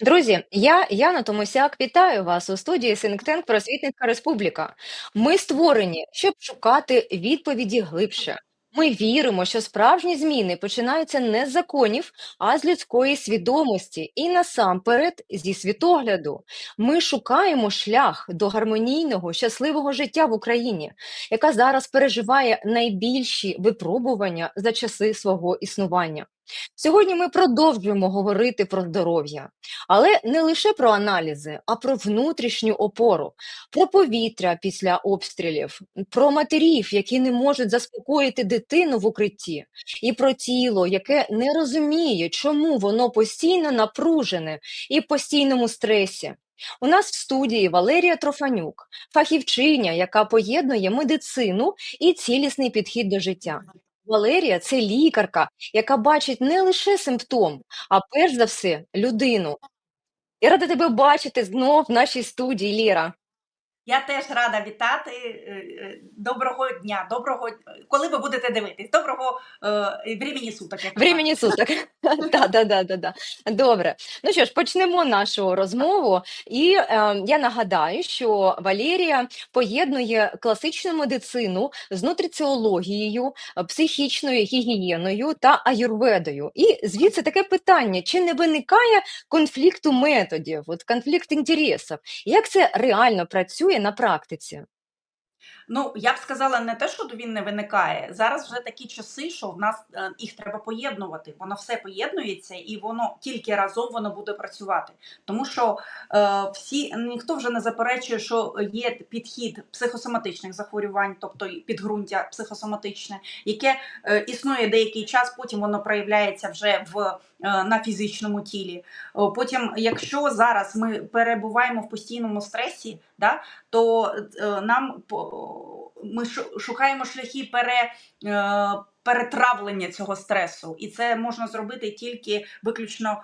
Друзі, я Яна Томосяк, вітаю вас у студії Think Просвітницька Республіка. Ми створені, щоб шукати відповіді глибше. Ми віримо, що справжні зміни починаються не з законів, а з людської свідомості і насамперед зі світогляду. Ми шукаємо шлях до гармонійного, щасливого життя в Україні, яка зараз переживає найбільші випробування за часи свого існування. Сьогодні ми продовжуємо говорити про здоров'я, але не лише про аналізи, а про внутрішню опору, про повітря після обстрілів, про матерів, які не можуть заспокоїти дитину в укритті, і про тіло, яке не розуміє, чому воно постійно напружене і в постійному стресі. У нас в студії Валерія Трофанюк, фахівчиня, яка поєднує медицину і цілісний підхід до життя. Валерія це лікарка, яка бачить не лише симптом, а перш за все людину. Я рада тебе бачити знов в нашій студії, Ліра. Я теж рада вітати. Е, е, доброго дня, доброго коли ви будете дивитись, доброго е, времені суток. Як Времені суток. да, да, да, да, да. Добре. Ну що ж, почнемо нашу розмову. І е, я нагадаю, що Валерія поєднує класичну медицину з нутриціологією, психічною гігієною та аюрведою. І звідси таке питання: чи не виникає конфлікту методів, от конфлікт інтересів? Як це реально працює? На практиці? Ну, я б сказала, не те, що він не виникає. Зараз вже такі часи, що в нас е, їх треба поєднувати. Воно все поєднується, і воно тільки разом воно буде працювати. Тому що е, всі ніхто вже не заперечує, що є підхід психосоматичних захворювань, тобто підґрунтя психосоматичне, яке е, існує деякий час, потім воно проявляється вже в. Е, на фізичному тілі. Потім, якщо зараз ми перебуваємо в постійному стресі, да, то е, нам ми шукаємо шляхи пере, е, перетравлення цього стресу, і це можна зробити тільки виключно е,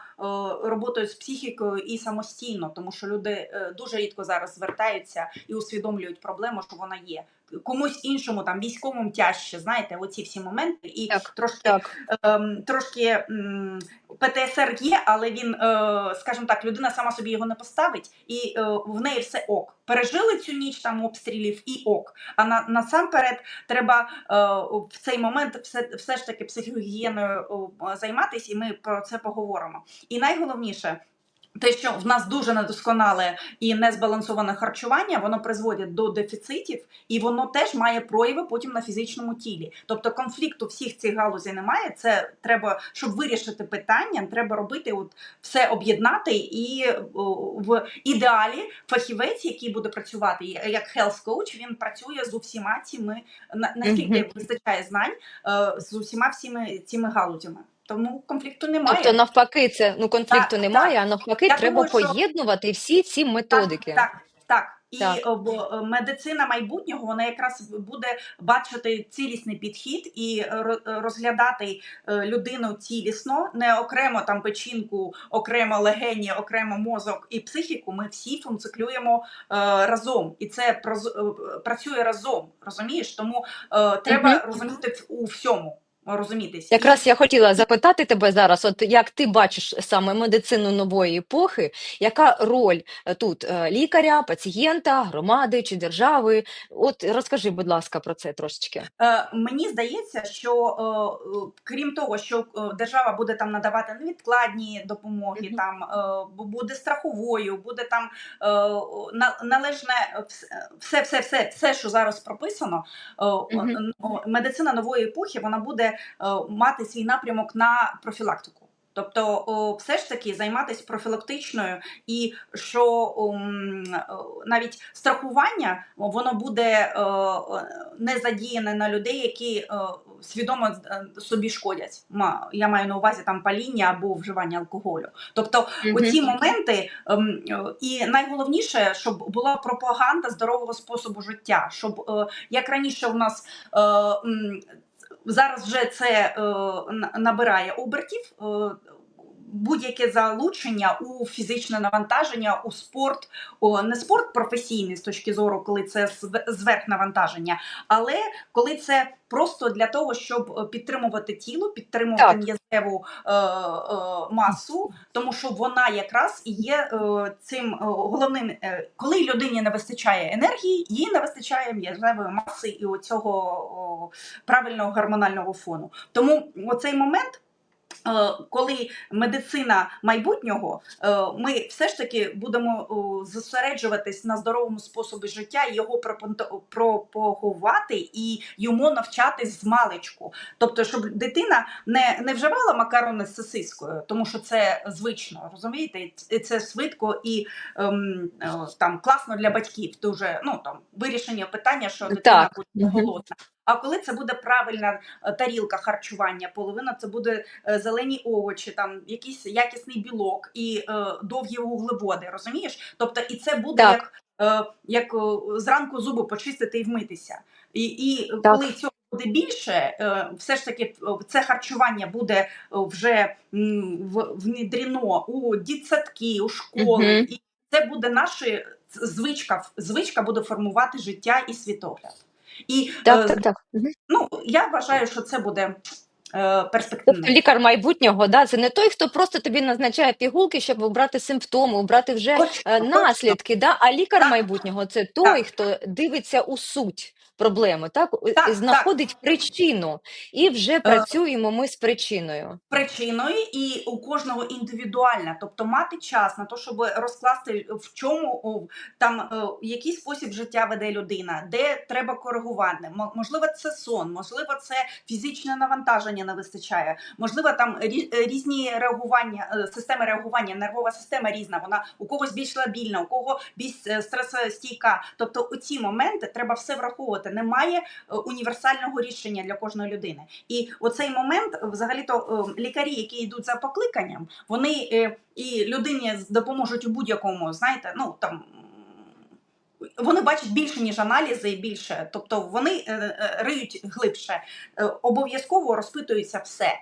роботою з психікою і самостійно, тому що люди е, дуже рідко зараз звертаються і усвідомлюють проблему, що вона є. Комусь іншому там військовому тяжче, знаєте, оці всі моменти, і так, трошки так. Ем, трошки ем, ПТСР є, але він, е, скажімо так, людина сама собі його не поставить, і е, в неї все ок. Пережили цю ніч там обстрілів і ок. А на насамперед треба е, в цей момент все все ж таки психогігієною займатися, і ми про це поговоримо. І найголовніше. Те, що в нас дуже недосконале і незбалансоване харчування, воно призводить до дефіцитів, і воно теж має прояви потім на фізичному тілі. Тобто конфлікту всіх цих галузей немає. Це треба, щоб вирішити питання, треба робити от все об'єднати, і в ідеалі фахівець, який буде працювати як health coach, він працює з усіма цими наскільки вистачає знань е, з усіма всіми цими галузями. Тому конфлікту немає. Тобто, навпаки, це ну конфлікту так, немає, так. а навпаки, Я треба думаю, поєднувати всі ці методики. Так, так. так. І так. медицина майбутнього вона якраз буде бачити цілісний підхід і розглядати е, людину цілісно, не окремо там печінку, окремо легені, окремо мозок і психіку. Ми всі функціонуємо е, разом, і це е, працює разом. Розумієш? Тому треба угу. розуміти у всьому розумітись. Якраз я хотіла запитати тебе зараз, от як ти бачиш саме медицину нової епохи, яка роль е, тут е, лікаря, пацієнта, громади чи держави? От розкажи, будь ласка, про це трошечки. Е, Мені здається, що крім того, що держава буде там надавати невідкладні допомоги, mm -hmm. там буде страховою, буде там належне все, все, все, все, що зараз прописано. Mm -hmm. Медицина нової епохи вона буде. Е, мати свій напрямок на профілактику. Тобто, все ж таки займатися профілактичною, і що навіть страхування воно буде не задіяне на людей, які свідомо е, собі шкодять. Я маю на увазі там паління або вживання алкоголю. Тобто, оці моменти, ем, і найголовніше, щоб була пропаганда здорового способу життя, щоб як раніше у нас. Зараз вже це е, набирає обертів. Будь-яке залучення у фізичне навантаження, у спорт, о, не спорт професійний з точки зору, коли це зв- зверхнавантаження, але коли це просто для того, щоб е, підтримувати тіло, підтримувати Так. м'язеву е, е, масу, тому що вона якраз і є е, цим е, головним, е, коли людині не вистачає енергії, їй не вистачає м'язевої маси і оцього о, правильного гормонального фону. Тому оцей момент. Е, Коли медицина майбутнього, е, ми все ж таки будемо зосереджуватись на здоровому способі життя, його пропагувати і йому навчатись з маличку. Тобто, щоб дитина не, не вживала макарони з сосискою, тому що це звично, розумієте? Це швидко і ем, е, там класно для батьків. Дуже ну там вирішення питання, що дитина Так. буде голодна. А коли це буде правильна е, тарілка харчування, половина це буде е, зелені овочі, там якийсь якісний білок і е, довгі вуглеводи, розумієш? Тобто, і це буде Так. як, е, як е, зранку зуби почистити і вмитися. І, і Так. коли цього буде більше, е, все ж таки це харчування буде вже в- внедрено у дітсадки, у школи, Мгм. і це буде наша звичка. Звичка буде формувати життя і світогляд. І е, Так, так, так. Ну я вважаю, що це буде е, перспективно. Тобто лікар майбутнього, да, це не той, хто просто тобі назначає пігулки, щоб обрати симптоми, обрати вже Точно, наслідки. точно. Да? А лікар Так. майбутнього це той, хто дивиться у суть проблеми, так, Так, так. знаходить причину, і вже працюємо ми з причиною. причиною і у кожного індивідуальна, тобто мати час на те, щоб розкласти в чому там е, який спосіб життя веде людина, де треба коригувати. Мо- Можливо, це сон, можливо, це фізичне навантаження не вистачає. Можливо, там е, різні реагування, е, системи реагування, нервова система різна. Вона у когось більш лабільна, у кого більш е, стресостійка. Тобто, у ці моменти треба все враховувати. Немає е, універсального рішення для кожної людини. І оцей момент, взагалі-то, е, лікарі, які йдуть за покликанням, вони е, і людині допоможуть у будь-якому, знаєте, ну там. Вони бачать більше, ніж аналізи, і більше. Тобто вони риють глибше. Обов'язково розпитується все.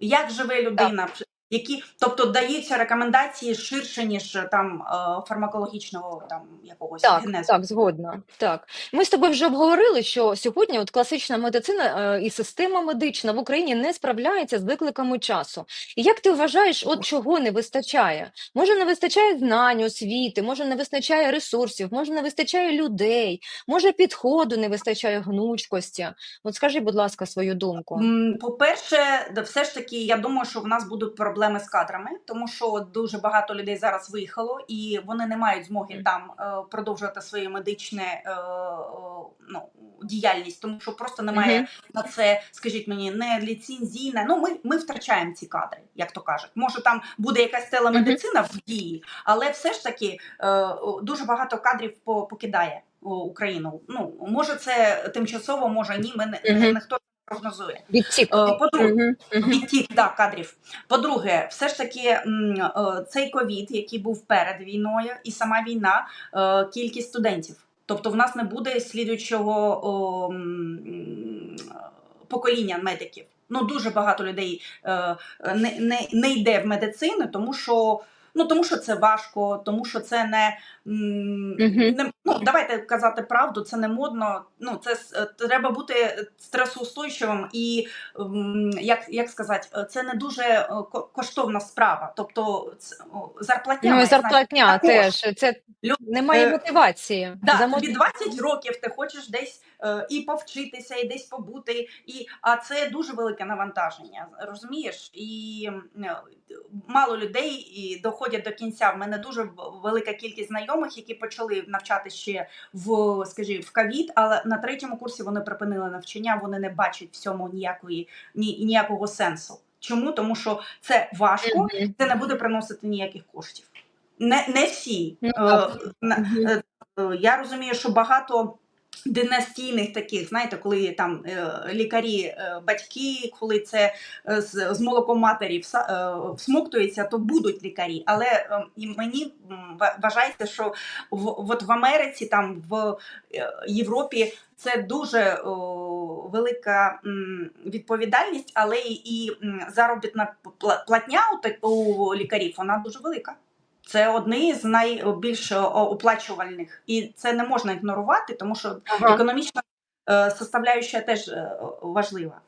Як живе людина, які, тобто даються рекомендації ширше, ніж е, там е, фармакологічного там якогось Так, генезу. так, згодна. Так. Ми з тобою вже обговорили, що сьогодні от класична медицина е, і система медична в Україні не справляється з викликами часу. І як ти вважаєш, от чого не вистачає? Може, не вистачає знань, освіти, може, не вистачає ресурсів, може, не вистачає людей, може, підходу не вистачає гнучкості. От скажи, будь ласка, свою думку. По-перше, да, все ж таки, я думаю, що в нас будуть проблеми з кадрами, тому що дуже багато людей зараз виїхало, і вони не мають змоги там е, продовжувати своє медичне е, е, ну, діяльність, тому що просто немає на це, скажіть мені, не ліцензійне. Ну, ми, ми втрачаємо ці кадри, як то кажуть. Може, там буде якась телемедицина в дії, але все ж таки е, дуже багато кадрів по- покидає Україну. Ну, може, це тимчасово, може ні. Ми не, ніхто прогнозує. Відтік. Е, По-друге, мгм. відтік да, кадрів. По-друге, все ж таки, е, цей ковід, який був перед війною, і сама війна, е, кількість студентів. Тобто, в нас не буде слідуючого о, покоління медиків. Ну, дуже багато людей е, не, не, не йде в медицину, тому що. Ну, тому що це важко, тому що це не, не ну давайте казати правду, це не модно. Ну це е, треба бути стресоустойчивим і як, як сказати, е, це не дуже е, коштовна справа. Тобто зарплатня Ну і зарплатня теж. Це немає мотивації. Да, За тобі 20 років ти хочеш десь і повчитися, і десь побути, і а це дуже велике навантаження. Розумієш? І е, мало людей і доходять до кінця. В мене дуже велика кількість знайомих, які почали навчати ще в, скажімо, в ковід, але на третьому курсі вони припинили навчання. Вони не бачать в цьому ніякої ні, ніякого сенсу. Чому? Тому що це важко, це не буде приносити ніяких коштів. Не, не всі. Ну, Е, е, е, я розумію, що багато Династійних таких, знаєте, коли там е, лікарі, е, батьки, коли це е, з, з молоком матері всмоктується, то будуть лікарі. Але е, і мені вважається, що в, от в Америці, там в Європі це дуже велика відповідальність, але і, заробітна пла- платня у лікарів вона дуже велика. Це одні з найбільш оплачувальних, і це не можна ігнорувати, тому що Ага. економічна е, составляюща теж е, важлива.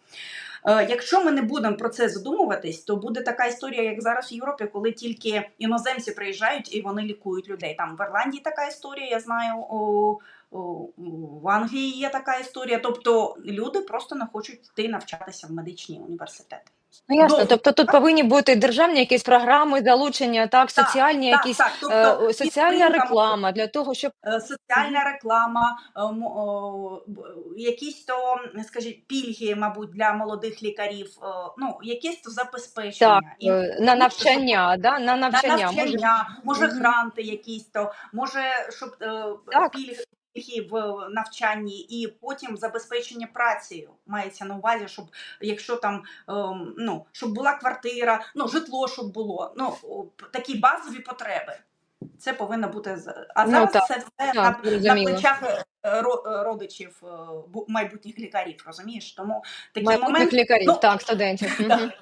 Е, Якщо ми не будемо про це задумуватись, то буде така історія, як зараз в Європі, коли тільки іноземці приїжджають і вони лікують людей. Там в Ірландії така історія, я знаю, у, у, в Англії є така історія. Тобто люди просто не хочуть йти навчатися в медичні університети. Ну, ясно. Довго. Тобто тут повинні бути державні якісь програми залучення, так, Так, соціальні так, якісь, так, тобто е, соціальна реклама для того, щоб Е, соціальна реклама, е, якісь то, скажіть, пільги, мабуть, для молодих лікарів, ну, якісь то забезпечення. так, І на навчання, да, на на навчання. Може, може, гранти якісь то, може, щоб Так. пільги. В навчанні і потім забезпечення працею мається на увазі, щоб якщо там ем, ну щоб була квартира, ну житло, щоб було. Ну такі базові потреби. Це повинно бути А Ну, зараз так, це все так, на, на плечах е, е, родичів е, майбутніх лікарів. Розумієш? Тому такі моменти лікарів, ну, так, студентів. Да.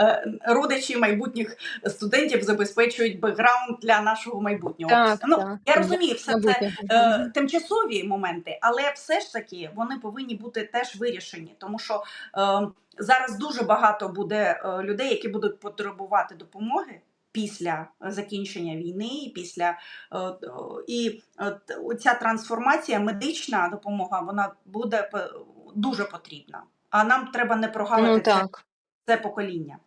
Е, родичі майбутніх студентів забезпечують бекграунд для нашого майбутнього. Так, ну, так. я розумію, все це е, тимчасові моменти, але все ж таки вони повинні бути теж вирішені, тому що е, зараз дуже багато буде е, людей, які будуть потребувати допомоги. Після закінчення війни, після е, е, і е, оця трансформація, медична допомога, вона буде дуже потрібна. А нам треба не прогавити Ну так. Це покоління.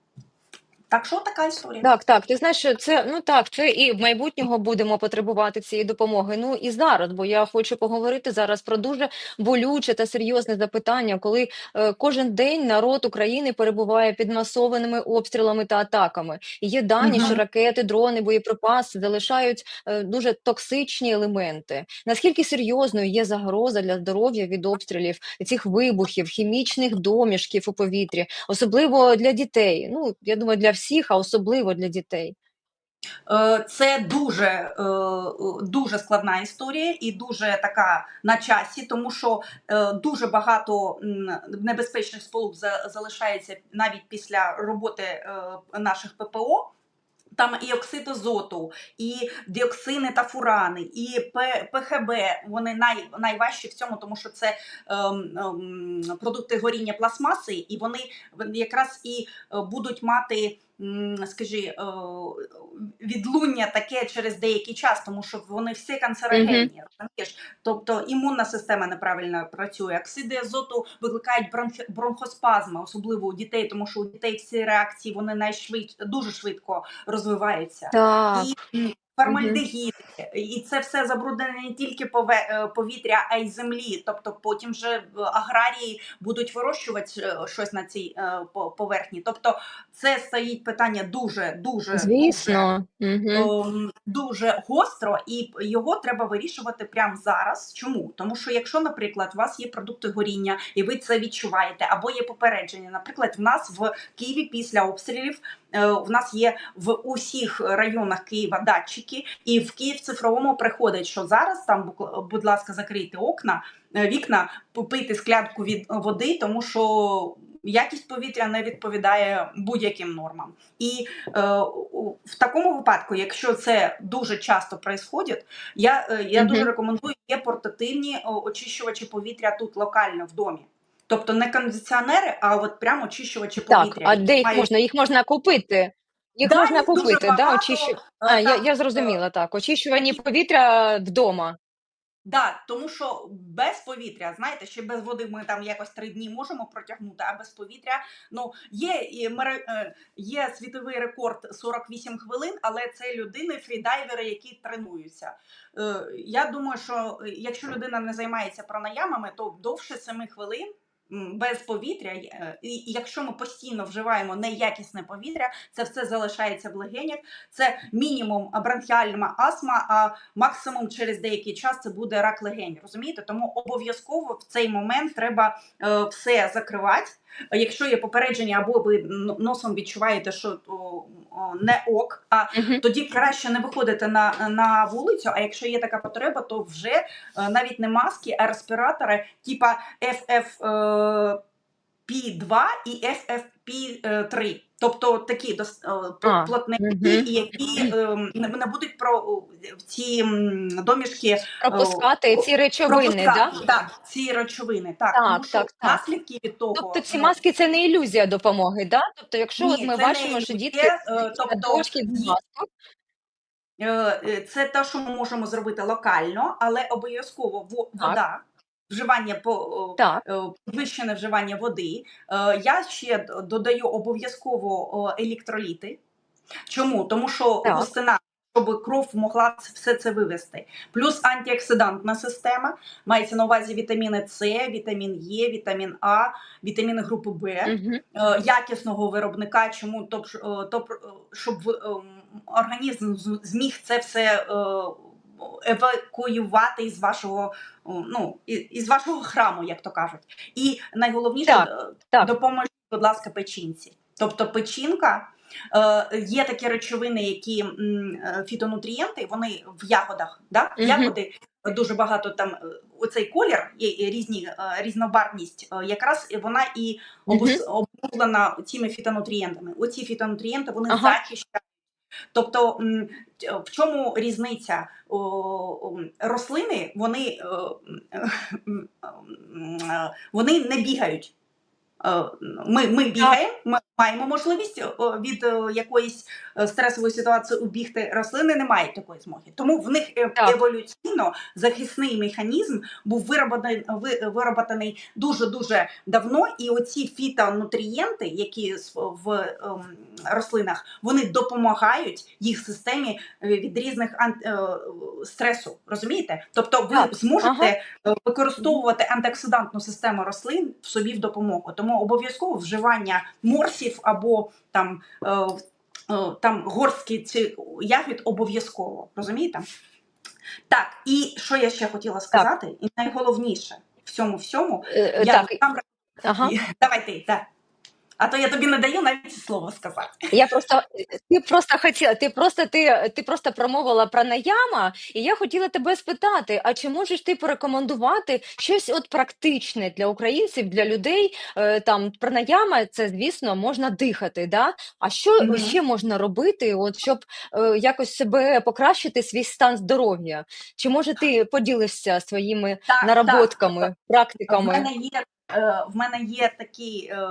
Так що така історія? Так, так. Ти знаєш, це ну так, це і в майбутнього будемо потребувати цієї допомоги. Ну і зараз, бо я хочу поговорити зараз про дуже болюче та серйозне запитання, коли е, кожен день народ України перебуває під масованими обстрілами та атаками. Є дані, Мгм. що ракети, дрони, боєприпаси залишають е, дуже токсичні елементи. Наскільки серйозною є загроза для здоров'я від обстрілів цих вибухів, хімічних домішків у повітрі, особливо для дітей? Ну я думаю, для всіх, а особливо для дітей. Е, Це дуже, е, дуже складна історія і дуже така на часі, тому що е, дуже багато небезпечних сполук за- залишається навіть після роботи наших ППО. Там і оксид азоту, і діоксини та фурани, і ПХБ. Вони най, найважчі в цьому, тому що це ем, ем, продукти горіння пластмаси, і вони якраз і будуть мати, м, скажи, е, відлуння таке через деякий час, тому що вони всі канцерогенні. розумієш? Тобто імунна система неправильно працює. Оксиди азоту викликають бронх- бронхоспазми, особливо у дітей, тому що у дітей всі реакції вони найшвидше дуже швидко розвиваються. Так. І формальдегід, і це все забруднене не тільки е, повітря, а й землі. Тобто потім вже аграрії будуть вирощувати е, щось на цій е, по- поверхні. Тобто це стоїть питання дуже, дуже дуже Звісно. Угу. ем, дуже гостро, і його треба вирішувати прямо зараз. Чому? Тому що якщо, наприклад, у вас є продукти горіння, і ви це відчуваєте, або є попередження. Наприклад, в нас в Києві після обстрілів в нас є в усіх районах Києва датчики, і в Київ цифровому приходить, що зараз там, будь ласка, закрийте окна, е, вікна, попийте склянку від води, тому що. Якість повітря не відповідає будь-яким нормам, і е, в такому випадку, якщо це дуже часто происходить, я, е, я Мгм. дуже рекомендую є портативні очищувачі повітря тут локально в домі. Тобто не кондиціонери, а от прямо очищувачі Так, повітря. а де їх можна? Їх можна купити. Їх Да, можна купити, да, очищу... е, А, я, я е, зрозуміла, так. Очищувані повітря вдома. Да, тому що без повітря, знаєте, ще без води ми там якось три дні можемо протягнути, а без повітря ну є мере- е, є світовий рекорд 48 хвилин, але це людини, фрідайвери, які тренуються. Я думаю, що якщо людина не займається пранаямами, то довше 7 хвилин без повітря, е, і якщо ми постійно вживаємо неякісне повітря, це все залишається в легенях. Це мінімум бронхіальна астма, а максимум через деякий час це буде рак легень. Розумієте? Тому обов'язково в цей момент треба е, все закривати. Якщо є попередження, або ви носом відчуваєте, що не ок, а угу. тоді краще не виходити на, на вулицю. А якщо є така потреба, то вже е, навіть не маски, а респіратори, типа FFP2 і FFP3. Тобто такі дос- е, А, мгм. і які е, не будуть про ці домішки Пропускати ці речовини, да? Так, ці речовини. Так, Так, тому так, так. наслідки від того. Тобто ці ну, маски це не ілюзія допомоги, да? Тобто, якщо Ні, от ми бачимо, що дітки е, тобто ді- масок, Е, е, Це те, що ми можемо зробити локально, але обов'язково вода, вживання по е, підвищене вживання води. Е, Я ще додаю обов'язково електроліти. Чому? Тому що густина, щоб кров могла все це вивести. Плюс антиоксидантна система. Мається на увазі вітаміни С, вітамін Е, вітамін А, вітаміни групи Б е, якісного виробника, чому то, б- то б, е, щоб ем, організм зміг це все евакуювати із вашого ну із вашого храму, як то кажуть. І найголовніше Так, е, так. допоможіть, будь ласка, печінці. Тобто печінка. е, Є такі речовини, які е, фітонутрієнти, вони в ягодах. Да? Мгм. Ягоди дуже багато там е, оцей колір, є різні різнобарвність, якраз вона і обус- обумовлена цими фітонутрієнтами. Оці фітонутрієнти вони Ага. захищають. Тобто, в чому різниця? Рослини вони, е, м, е, вони не бігають. Е, Ми, ми бігаємо, маємо можливість е, від е, якоїсь е, стресової ситуації убігти. Рослини не мають такої змоги. Тому в них еволюційно захисний механізм був вироботаний, вироботаний дуже дуже давно. І оці фітонутрієнти, які в ем, рослинах, вони допомагають їх системі від різних стресу. Розумієте? Тобто, ви Так. зможете е, використовувати антиоксидантну систему рослин в собі в допомогу. Тому обов'язково вживання морсів або там, е, е, там горстки ці ягід обов'язково. Розумієте? Так, і що я ще хотіла сказати, і найголовніше в цьому всьому, Е, я Так, вам ага. давайте. так. А то я тобі не даю навіть слово сказати. Я просто ти просто хотіла, ти просто ти, ти просто промовила про наяма, і я хотіла тебе спитати: а чи можеш ти порекомендувати щось от практичне для українців, для людей? Е, Там пранаяма, це звісно можна дихати. Да? А що Мгм. ще можна робити, от щоб е, якось себе покращити, свій стан здоров'я? Чи може ти поділишся своїми Так, наработками, так. В практиками? мене є. Е, В мене є такі е,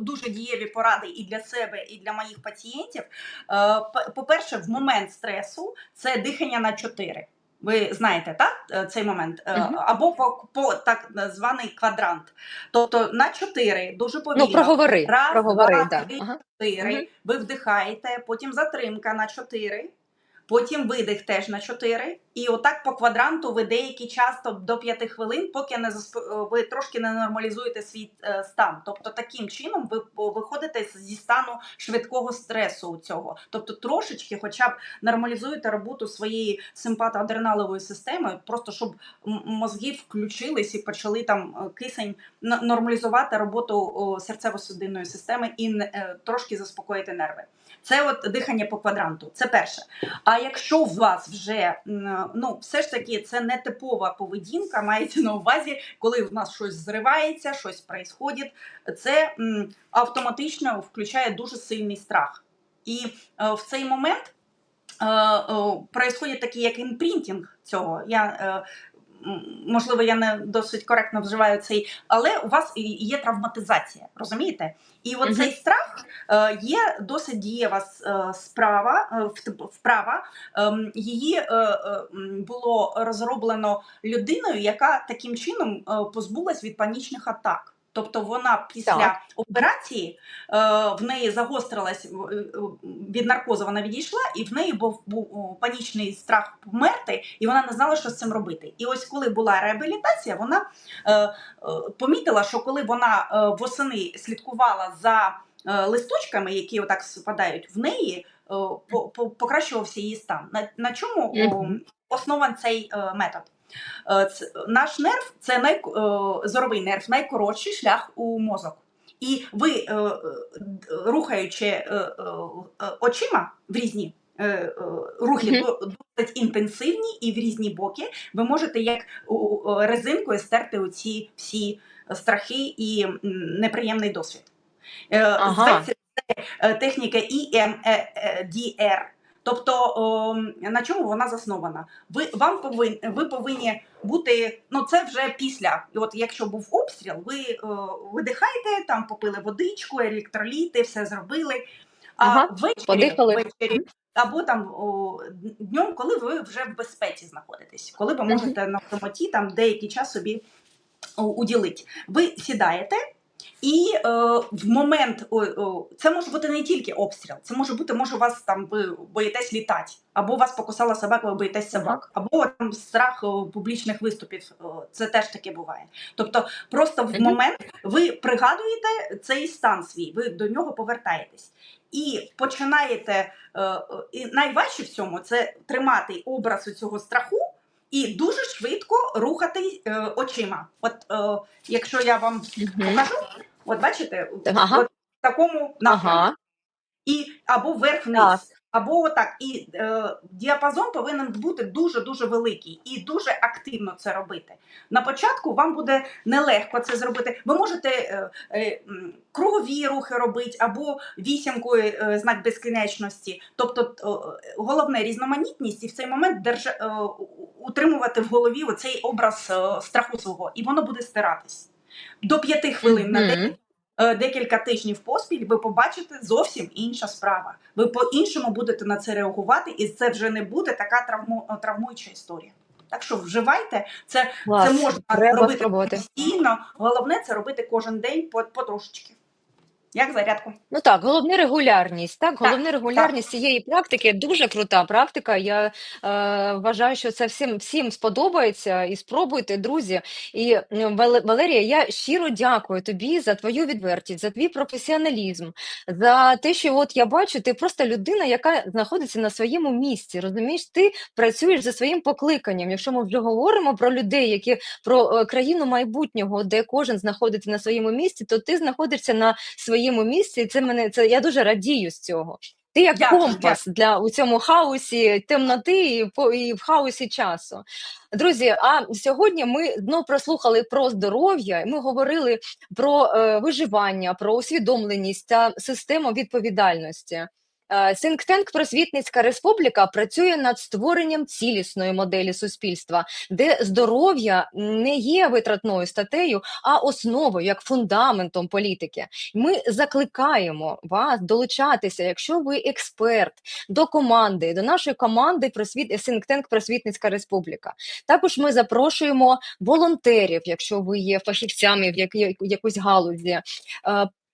дуже дієві поради і для себе, і для моїх пацієнтів. Е, По-перше, в момент стресу це дихання на 4. Ви знаєте, так, цей момент? Е, Мгм. Або по, по так званий квадрант. Тобто на 4 дуже повільно. Ну, проговори, Раз, проговори, два, да. три, Ага. 4, Мгм. ви вдихаєте, потім затримка на 4, потім видих теж на 4. І отак по квадранту ви деякий час до 5 хвилин, поки не засп- ви трошки не нормалізуєте свій е, стан. Тобто таким чином ви по- виходите зі стану швидкого стресу у цього. Тобто трошечки, хоча б нормалізуєте роботу своєї симпатоадреналової системи, просто щоб мозги включились і почали там е, кисень нормалізувати роботу серцево-судинної системи і е, трошки заспокоїти нерви. Це от дихання по квадранту. Це перше. А якщо у вас вже ну все ж таки це не типова поведінка, мається на увазі, коли в нас щось зривається, щось відбувається, це автоматично включає дуже сильний страх. І е, в цей момент е, е, происходить такий як імпринтінг цього. Я можливо, я не досить коректно вживаю цей, але у вас є травматизація, розумієте? І Мгм. оцей страх е, є досить дієва е, справа, е, вправа. Ем, Її було розроблено людиною, яка таким чином позбулась від панічних атак. Тобто вона після Так. операції е, в неї загострилась е, е, від наркозу, вона відійшла, і в неї був, був панічний страх померти, і вона не знала, що з цим робити. І ось коли була реабілітація, вона помітила, що коли вона восени слідкувала за листочками, які отак спадають в неї, по, по, покращувався її стан. На, на чому основан цей метод? Е, наш нерв це най, е, зоровий нерв, найкоротший шлях у мозок. І ви, е, рухаючи очима в різні рухи досить інтенсивні і в різні боки, ви можете як резинкою стерти оці всі страхи і неприємний досвід. Ага. Це техніка EMDR. Тобто о, на чому вона заснована? Ви вам повин, ви повинні бути. Ну це вже після. І от якщо був обстріл, ви о, видихаєте, там попили водичку, електроліти, все зробили. А Ага, ввечері, подихали. ввечері або там о, днем, коли ви вже в безпеці знаходитесь, коли ви можете на самоті там деякий час собі уділити. Ви сідаєте. І е, в момент о, о, це може бути не тільки обстріл, це може бути, може, у вас там ви боїтесь літати, або вас покусала собака, ви боїтесь собак, або там страх о, публічних виступів. О, це теж таке буває. Тобто, просто в момент ви пригадуєте цей стан свій, ви до нього повертаєтесь. І починаєте, е, і найважче в цьому це тримати образ у цього страху і дуже швидко рухати е, очима. От е, якщо я вам покажу, от бачите, Ага. от в такому напрямку. Ага. І або вверх-вниз, або отак. І е, діапазон повинен бути дуже дуже великий і дуже активно це робити. На початку вам буде нелегко це зробити. Ви можете е, е, кругові рухи робити, або вісімкою е, знак безкінечності. Тобто, е, головне різноманітність і в цей момент держа, е, утримувати в голові оцей образ е, страху свого, і воно буде стиратись. До п'яти хвилин на день е, декілька тижнів поспіль, ви побачите зовсім інша справа. Ви по-іншому будете на це реагувати, і це вже не буде така травму, травмуюча історія. Так що вживайте, це, Клас. це можна робити спробувати. постійно. Головне це робити кожен день по, потрошечки. Як зарядку. Ну так, головне регулярність. Так, Так, головне регулярність цієї практики дуже крута практика. Я е, вважаю, що це всім всім сподобається. І спробуйте, друзі. І Валерія, я щиро дякую тобі за твою відвертість, за твій професіоналізм, за те, що от я бачу, ти просто людина, яка знаходиться на своєму місці. Розумієш, ти працюєш за своїм покликанням. Якщо ми вже говоримо про людей, які про е, країну майбутнього, де кожен знаходиться на своєму місці, то ти знаходишся на своєму місці, і це мене це я дуже радію з цього. Ти як Дякую, компас для у цьому хаосі темноти і і в хаосі часу. Друзі, а сьогодні ми дно прослухали про здоров'я. Ми говорили про е, виживання, про усвідомленість та систему відповідальності. Е, Tank Просвітницька Республіка працює над створенням цілісної моделі суспільства, де здоров'я не є витратною статтею, а основою як фундаментом політики. Ми закликаємо вас долучатися, якщо ви експерт, до команди, до нашої команди просвіт Tank Просвітницька Республіка. Також ми запрошуємо волонтерів, якщо ви є фахівцями в якій- якусь галузі.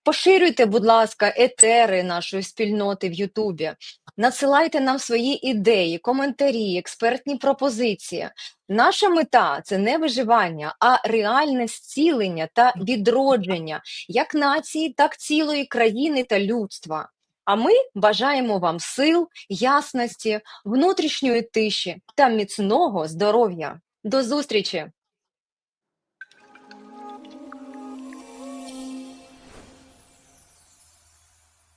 Поширюйте, будь ласка, етери нашої спільноти в Ютубі. Надсилайте нам свої ідеї, коментарі, експертні пропозиції. Наша мета це не виживання, а реальне зцілення та відродження як нації, так цілої країни та людства. А ми бажаємо вам сил, ясності, внутрішньої тиші та міцного здоров'я. До зустрічі!